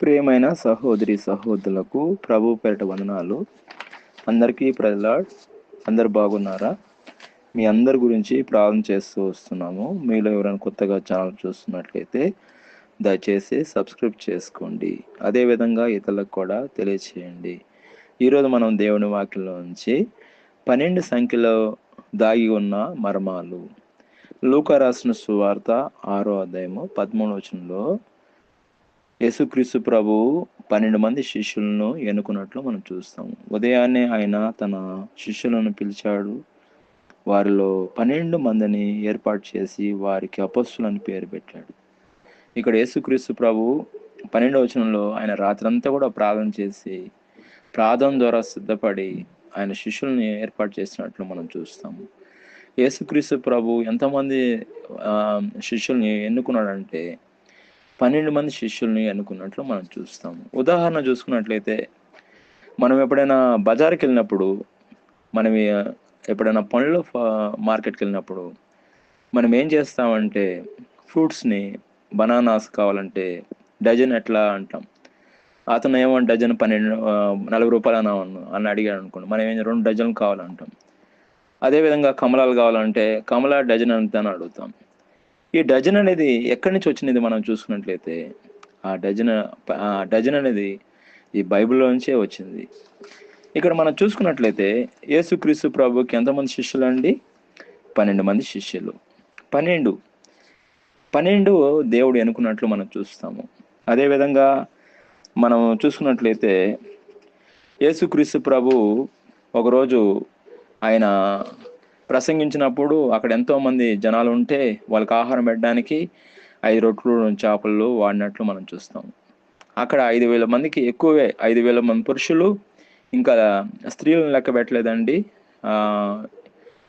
ప్రియమైన సహోదరి సహోదరులకు ప్రభు పేరట వందనాలు. అందరికీ ప్రజలాడ్ అందరు బాగున్నారా? మీ అందరి గురించి ప్రార్థన చేస్తూ వస్తున్నాము. మీలో ఎవరైనా కొత్తగా ఛానల్ చూస్తున్నట్లయితే దయచేసి సబ్స్క్రైబ్ చేసుకోండి. అదేవిధంగా ఇతరులకు కూడా తెలియచేయండి. ఈరోజు మనం దేవుని వాక్యంలో నుంచి పన్నెండు సంఖ్యలో దాగి ఉన్న మర్మాలు. లూకా రాసిన సువార్త ఆరో అధ్యాయము పదమూడు వచనంలో యేసుక్రీస్తు ప్రభువు పన్నెండు మంది శిష్యులను ఎన్నుకున్నట్లు మనం చూస్తాం. ఉదయాన్నే ఆయన తన శిష్యులను పిలిచాడు. వారిలో పన్నెండు మందిని ఏర్పాటు చేసి వారికి అపస్సులని పేరు పెట్టాడు. ఇక్కడ యేసుక్రీస్తు ప్రభు పన్నెండవ వచనంలో ఆయన రాత్రంతా కూడా ప్రార్థన చేసి ప్రార్థన ద్వారా సిద్ధపడి ఆయన శిష్యుల్ని ఏర్పాటు చేసినట్లు మనం చూస్తాము యేసుక్రీస్తు ప్రభు ఎంతమంది శిష్యుల్ని ఎన్నుకున్నాడంటే పన్నెండు మంది శిష్యుల్ని అనుకున్నట్లు మనం చూస్తాము. ఉదాహరణ చూసుకున్నట్లయితే మనం ఎప్పుడైనా బజార్కి వెళ్ళినప్పుడు మనం ఎప్పుడైనా పండ్ల మార్కెట్కి వెళ్ళినప్పుడు మనం ఏం చేస్తామంటే ఫ్రూట్స్ని బనానాస్ కావాలంటే డజన్ ఎట్లా అంటాం. అతను ఏమో డజన్ పన్నెండు నలభై రూపాయలు అన్నా అని అడిగాడు అనుకోండి మనం ఏం రెండు డజన్లు కావాలంటాం. అదేవిధంగా కమలాలు కావాలంటే కమలా డజన్ ఎంత అని అడుగుతాం. ఈ డజన్ అనేది ఎక్కడి నుంచి వచ్చినది మనం చూసుకున్నట్లయితే ఆ డజన్ ఆ డజన్ అనేది ఈ బైబిల్లో నుంచే వచ్చింది. ఇక్కడ మనం చూసుకున్నట్లయితే యేసుక్రీస్తు ప్రభుకి ఎంతమంది శిష్యులు అండి పన్నెండు మంది శిష్యులు. పన్నెండు. పన్నెండు దేవుడు ఎన్నుకున్నట్లు మనం చూస్తాము. అదేవిధంగా మనం చూసుకున్నట్లయితే యేసుక్రీస్తు ప్రభు ఒకరోజు ఆయన ప్రసంగించినప్పుడు అక్కడ ఎంతో మంది జనాలు ఉంటే వాళ్ళకి ఆహారం పెట్టడానికి ఐదు రొట్లు చేపలు వాడినట్లు మనం చూస్తాం. అక్కడ ఐదు వేల మందికి ఎక్కువే ఐదు వేల మంది పురుషులు. ఇంకా స్త్రీలను లెక్క పెట్టలేదండి.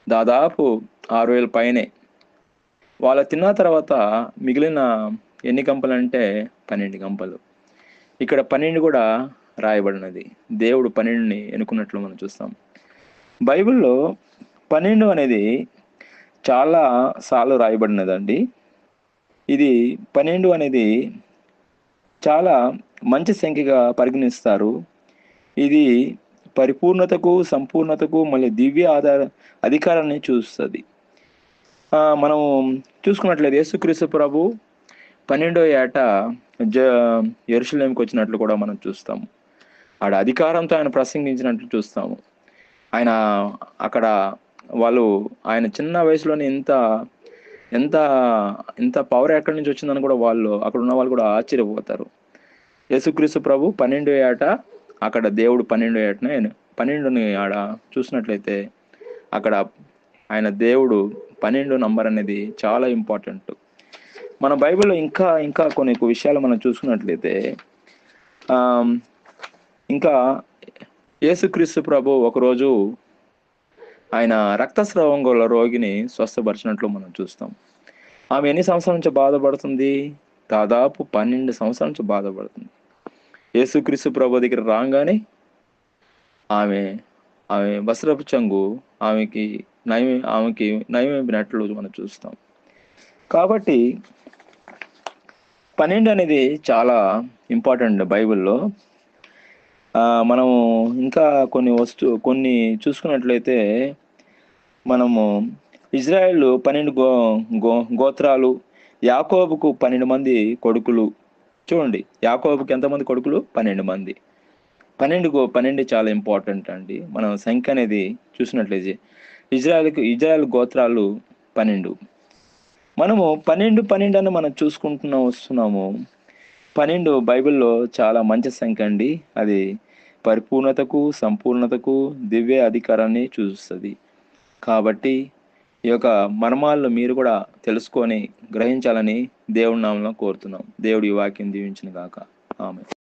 దాదాపు ఆరు వేల పైనే. వాళ్ళ తిన్న తర్వాత మిగిలిన ఎన్ని గంపలు అంటే పన్నెండు గంపలు. ఇక్కడ పన్నెండు కూడా రాయబడినది. దేవుడు పన్నెండుని ఎన్నుకున్నట్లు మనం చూస్తాం. బైబిల్లో పన్నెండు అనేది చాలా సార్లు రాయబడినదండి. ఇది పన్నెండు అనేది చాలా మంచి సంఖ్యగా పరిగణిస్తారు. ఇది పరిపూర్ణతకు సంపూర్ణతకు మళ్ళీ దివ్య ఆధార అధికారాన్ని చూస్తుంది. మనం చూసుకున్నట్లయితే యేసుక్రీస్తు ప్రభు పన్నెండో ఏట జ ఎరుసలేంకి వచ్చినట్లు కూడా మనం చూస్తాము. ఆడ అధికారంతో ఆయన ప్రసంగించినట్లు చూస్తాము. ఆయన అక్కడ వాళ్ళు ఆయన చిన్న వయసులోనే ఇంత ఎంత ఇంత పవర్ ఎక్కడి నుంచి వచ్చిందని కూడా వాళ్ళు అక్కడ ఉన్న వాళ్ళు కూడా ఆశ్చర్యపోతారు. యేసుక్రీస్తు ప్రభు పన్నెండు ఏట అక్కడ దేవుడు పన్నెండు ఏటనే పన్నెండుని ఆడ చూసినట్లయితే అక్కడ ఆయన దేవుడు పన్నెండు నంబర్ అనేది చాలా ఇంపార్టెంట్ మన బైబిల్లో ఇంకా ఇంకా కొన్ని విషయాలు మనం చూసుకున్నట్లయితే ఇంకా యేసుక్రీస్తు ప్రభు ఒకరోజు ఆయన రక్తస్రావం గల రోగిని స్వస్థపరిచినట్లు మనం చూస్తాం. ఆమె ఎన్ని సంవత్సరాల నుంచి బాధపడుతుంది? దాదాపు పన్నెండు సంవత్సరాల నుంచి బాధపడుతుంది. యేసుక్రీస్తు ప్రభు దగ్గర రాగానే ఆమె ఆమె వస్త్రపు చంగు ఆమెకి నయం ఆమెకి నయమైనట్లు మనం చూస్తాం. కాబట్టి పన్నెండు అనేది చాలా ఇంపార్టెంట్ బైబిల్లో మనం మనము ఇంకా కొన్ని వస్తు కొన్ని చూసుకున్నట్లయితే మనము ఇజ్రాయెల్ పన్నెండు గో గో గోత్రాలు యాకోబుకు పన్నెండు మంది కొడుకులు. చూడండి యాకోబుకి ఎంతమంది కొడుకులు? పన్నెండు మంది. పన్నెండు గో పన్నెండు చాలా ఇంపార్టెంట్ అండి. మనం సంఖ్య అనేది చూసినట్లయితే ఇజ్రాయెల్కి ఇజ్రాయెల్ గోత్రాలు పన్నెండు. మనము పన్నెండు పన్నెండు అని మనం చూసుకుంటున్నాం వస్తున్నాము. పన్నెండు బైబిల్లో చాలా మంచి సంఖ్య అండి. అది పరిపూర్ణతకు సంపూర్ణతకు దివ్య అధికారాన్ని చూస్తుంది. కాబట్టి ఈ యొక్క మర్మాలను మీరు కూడా తెలుసుకొని గ్రహించాలని దేవుడి నామంలో కోరుతున్నాం. దేవుడి ఈ వాక్యం దీవించిన గాక. ఆమె